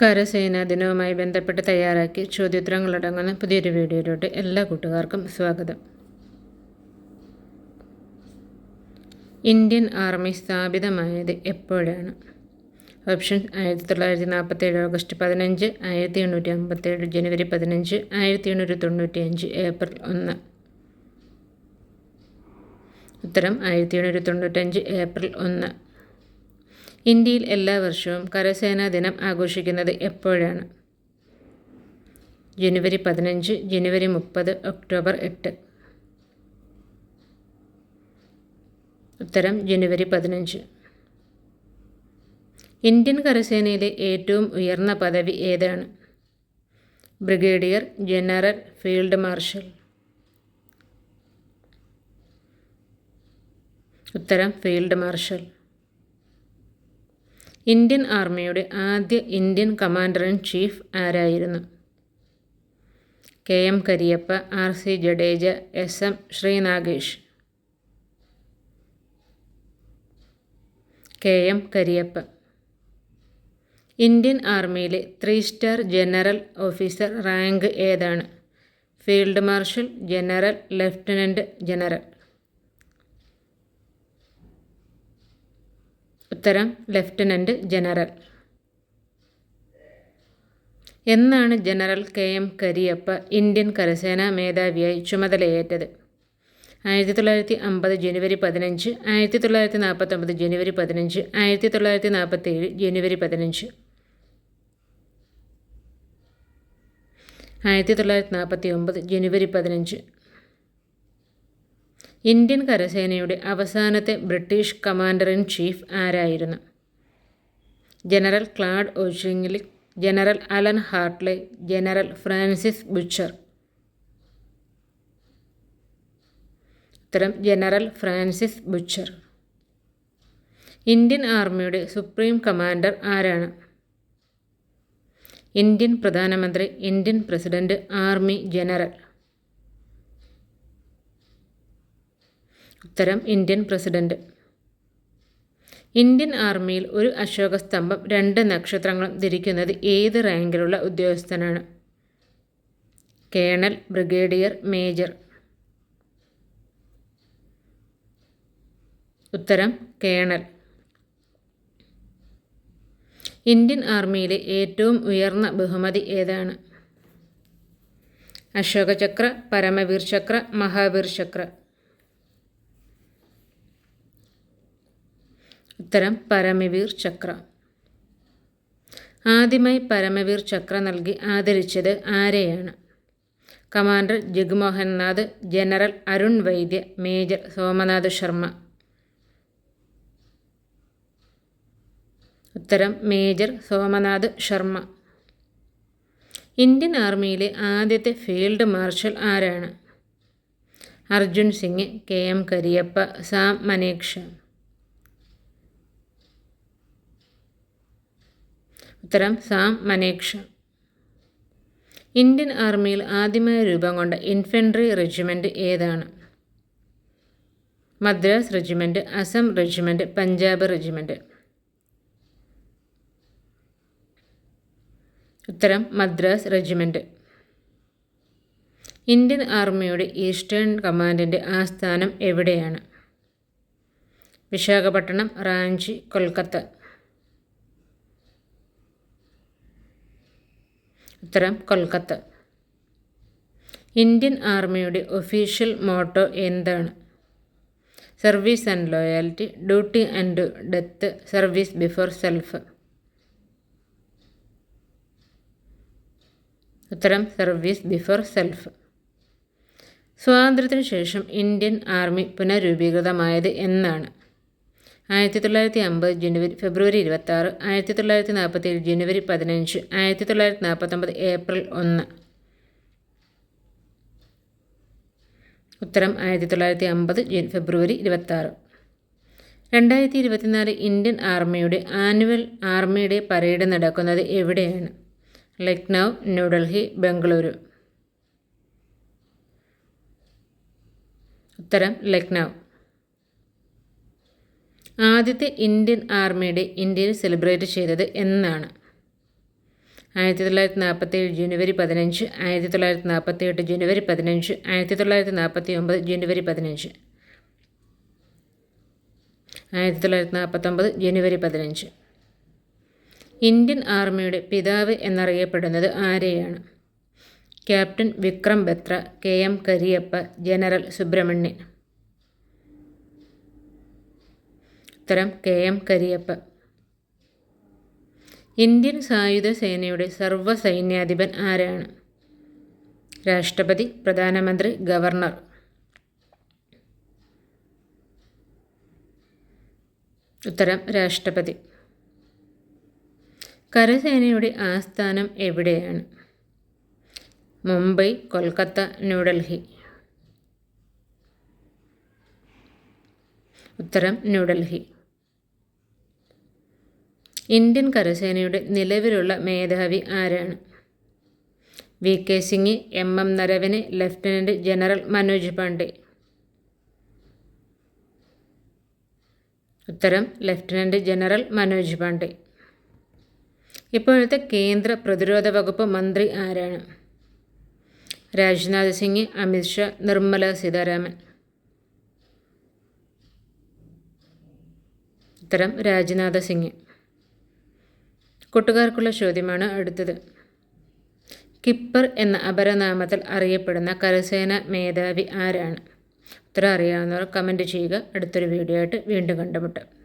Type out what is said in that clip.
കരസേനാ ദിനവുമായി ബന്ധപ്പെട്ട് തയ്യാറാക്കി ചോദ്യോത്തരങ്ങളടങ്ങുന്ന പുതിയൊരു വീഡിയോയിലോട്ട് എല്ലാ കൂട്ടുകാർക്കും സ്വാഗതം. ഇന്ത്യൻ ആർമി സ്ഥാപിതമായത് എപ്പോഴാണ്? ഓപ്ഷൻ ആയിരത്തി തൊള്ളായിരത്തി നാൽപ്പത്തേഴ് ഓഗസ്റ്റ് പതിനഞ്ച് ആയിരത്തി എണ്ണൂറ്റി അമ്പത്തേഴ് ജനുവരി പതിനഞ്ച് ആയിരത്തി എണ്ണൂറ്റി തൊണ്ണൂറ്റി അഞ്ച് ഏപ്രിൽ ഒന്ന്. ഉത്തരം ആയിരത്തി എണ്ണൂറ്റി തൊണ്ണൂറ്റഞ്ച് ഏപ്രിൽ ഒന്ന്. ഇന്ത്യയിൽ എല്ലാ വർഷവും കരസേനാ ദിനം ആഘോഷിക്കുന്നത് എപ്പോഴാണ്? ജനുവരി പതിനഞ്ച് ജനുവരി മുപ്പത് ഒക്ടോബർ എട്ട്. ഉത്തരം ജനുവരി പതിനഞ്ച്. ഇന്ത്യൻ കരസേനയിലെ ഏറ്റവും ഉയർന്ന പദവി ഏതാണ്? Brigadier general field marshal. ഉത്തരം ഫീൽഡ് മാർഷൽ. ഇന്ത്യൻ ആർമിയുടെ ആദ്യ ഇന്ത്യൻ കമാൻഡർ ഇൻ ചീഫ് ആരായിരുന്നു? K. M. Cariappa R. C. Jadeja S. M. Shrinagesh. K. M. Cariappa. Indian ആർമിയിലെ three star general officer rank ഏതാണ്? Field marshal general lieutenant general. ഉത്തരം lieutenant general. എന്നാണ് general K M Cariappa Indian കരസേനാ മേധാവിയായി ചുമതലയേറ്റത്. ആയിരത്തി തൊള്ളായിരത്തി അമ്പത് ജനുവരി പതിനഞ്ച് ആയിരത്തി തൊള്ളായിരത്തി നാൽപ്പത്തൊമ്പത് ജനുവരി പതിനഞ്ച് ആയിരത്തി തൊള്ളായിരത്തി നാൽപ്പത്തേഴ് ജനുവരി പതിനഞ്ച്. ആയിരത്തി തൊള്ളായിരത്തി നാൽപ്പത്തി ഒമ്പത് ജനുവരി പതിനഞ്ച്. ഇന്ത്യൻ കരസേനയുടെ അവസാനത്തെ ബ്രിട്ടീഷ് കമാൻഡർ ഇൻ ചീഫ് ആരായിരുന്നു? General Claude Auchinleck general Alan Hartley general Francis Bucher. ഉത്തരം ജനറൽ ഫ്രാൻസിസ് ബുച്ചർ. ഇന്ത്യൻ ആർമിയുടെ സുപ്രീം കമാൻഡർ ആരാണ്? ഇന്ത്യൻ പ്രധാനമന്ത്രി ഇന്ത്യൻ പ്രസിഡന്റ് ആർമി ജനറൽ. ഉത്തരം ഇന്ത്യൻ പ്രസിഡന്റ്. ഇന്ത്യൻ ആർമിയിൽ ഒരു അശോക സ്തംഭം രണ്ട് നക്ഷത്രങ്ങളും ധരിക്കുന്നത് ഏത് റാങ്കിലുള്ള ഉദ്യോഗസ്ഥനാണ്? Colonel brigadier major. ഉത്തരം കേണൽ. ഇന്ത്യൻ ആർമിയിലെ ഏറ്റവും ഉയർന്ന ബഹുമതി ഏതാണ്? അശോകചക്ര പരമവീർ ചക്ര മഹാവീർ ചക്ര ഉത്തരം പരമവീർ ചക്ര. ആദ്യമായി പരമവീർ ചക്ര നൽകി ആദരിച്ചത് ആരെയാണ്? Commander Jagmohan Nath general Arun Vaidya major Somnath Sharma. ഉത്തരം മേജർ സോമനാഥ് ശർമ്മ. ഇന്ത്യൻ ആർമിയിലെ ആദ്യത്തെ ഫീൽഡ് മാർഷൽ ആരാണ്? Arjun Singh K M Cariappa Sam Manekshaw. ഉത്തരം സാം മനേക്ഷ. ഇന്ത്യൻ ആർമിയിൽ ആദ്യമായി രൂപം കൊണ്ട ഇൻഫൻട്രി റെജിമെന്റ് ഏതാണ്? Madras regiment Assam regiment Punjab regiment ഉത്തരം മദ്രാസ് റെജിമെന്റ് ഇന്ത്യൻ ആർമിയുടെ ഈസ്റ്റേൺ കമാൻഡിന്റെ ആസ്ഥാനം എവിടെയാണ്? വിശാഖപട്ടണം റാഞ്ചി കൊൽക്കത്ത. ഉത്തരം കൊൽക്കത്ത. ഇന്ത്യൻ ആർമിയുടെ ഒഫീഷ്യൽ മോട്ടോ എന്താണ്? Service and loyalty duty and death service before self. ഉത്തരം സർവീസ് ബിഫോർ സെൽഫ്. സ്വാതന്ത്ര്യത്തിനു ശേഷം ഇന്ത്യൻ ആർമി പുനരൂപീകൃതമായത് എന്നാണ്. ആയിരത്തി തൊള്ളായിരത്തി അമ്പത് ജനുവരി ഫെബ്രുവരി ഇരുപത്തി ആറ് ആയിരത്തി തൊള്ളായിരത്തി നാൽപ്പത്തി ഏഴ് ജനുവരി പതിനഞ്ച് ആയിരത്തി തൊള്ളായിരത്തി നാൽപ്പത്തൊമ്പത് ഏപ്രിൽ ഒന്ന്. ഉത്തരം ആയിരത്തി തൊള്ളായിരത്തി അമ്പത് ഫെബ്രുവരി ഇരുപത്തി ആറ് രണ്ടായിരത്തി ഇരുപത്തിനാല് ഇന്ത്യൻ ആർമിയുടെ ആനുവൽ ആർമിയുടെ പരേഡ് നടക്കുന്നത് എവിടെയാണ്? ലക്നൗ ന്യൂഡൽഹി ബംഗളൂരു. ഉത്തരം ലക്നൗ. ആദ്യത്തെ ഇന്ത്യൻ ആർമിയുടെ ഇന്ത്യയിൽ സെലിബ്രേറ്റ് ചെയ്തത് എന്നാണ്. ആയിരത്തി തൊള്ളായിരത്തി നാൽപ്പത്തേഴ് ജനുവരി പതിനഞ്ച് ആയിരത്തി തൊള്ളായിരത്തി നാൽപ്പത്തി എട്ട് ജനുവരി പതിനഞ്ച് ആയിരത്തി തൊള്ളായിരത്തി നാൽപ്പത്തി ഒമ്പത് ജനുവരി പതിനഞ്ച്. ആയിരത്തി തൊള്ളായിരത്തി നാൽപ്പത്തൊമ്പത് ജനുവരി പതിനഞ്ച്. ഇന്ത്യൻ ആർമിയുടെ പിതാവ് എന്നറിയപ്പെടുന്നത് ആരെയാണ്? Captain Vikram Batra K M Cariappa general Subrahmanyan. ഉത്തരം കെ എം കരിയപ്പ ഇന്ത്യൻ സായുധ സേനയുടെ സർവസൈന്യാധിപൻ ആരാണ്? രാഷ്ട്രപതി പ്രധാനമന്ത്രി ഗവർണർ. ഉത്തരം രാഷ്ട്രപതി. കരസേനയുടെ ആസ്ഥാനം എവിടെയാണ്? മുംബൈ കൊൽക്കത്ത ന്യൂഡൽഹി. ഉത്തരം ന്യൂഡൽഹി. ഇന്ത്യൻ കരസേനയുടെ നിലവിലുള്ള മേധാവി ആരാണ്? V. K. Singh M. M. Naravane lieutenant general Manoj Pande. ഉത്തരം ലഫ്റ്റനന്റ് ജനറൽ മനോജ് പാണ്ഡെ. ഇപ്പോഴത്തെ കേന്ദ്ര പ്രതിരോധ വകുപ്പ് മന്ത്രി ആരാണ്? രാജ്നാഥ് സിംഗ് അമിത്ഷാ നിർമ്മല സീതാരാമൻ. ഉത്തരം രാജ്നാഥ് സിംഗ്. കൂട്ടുകാർക്കുള്ള ചോദ്യമാണ് അടുത്തത്. കിപ്പർ എന്ന അപരനാമത്തിൽ അറിയപ്പെടുന്ന കരസേന മേധാവി ആരാണ്? ഉത്തരം അറിയാവുന്നവർ കമന്റ് ചെയ്യുക. അടുത്തൊരു വീഡിയോ ആയിട്ട് വീണ്ടും കണ്ടുമുട്ടാം.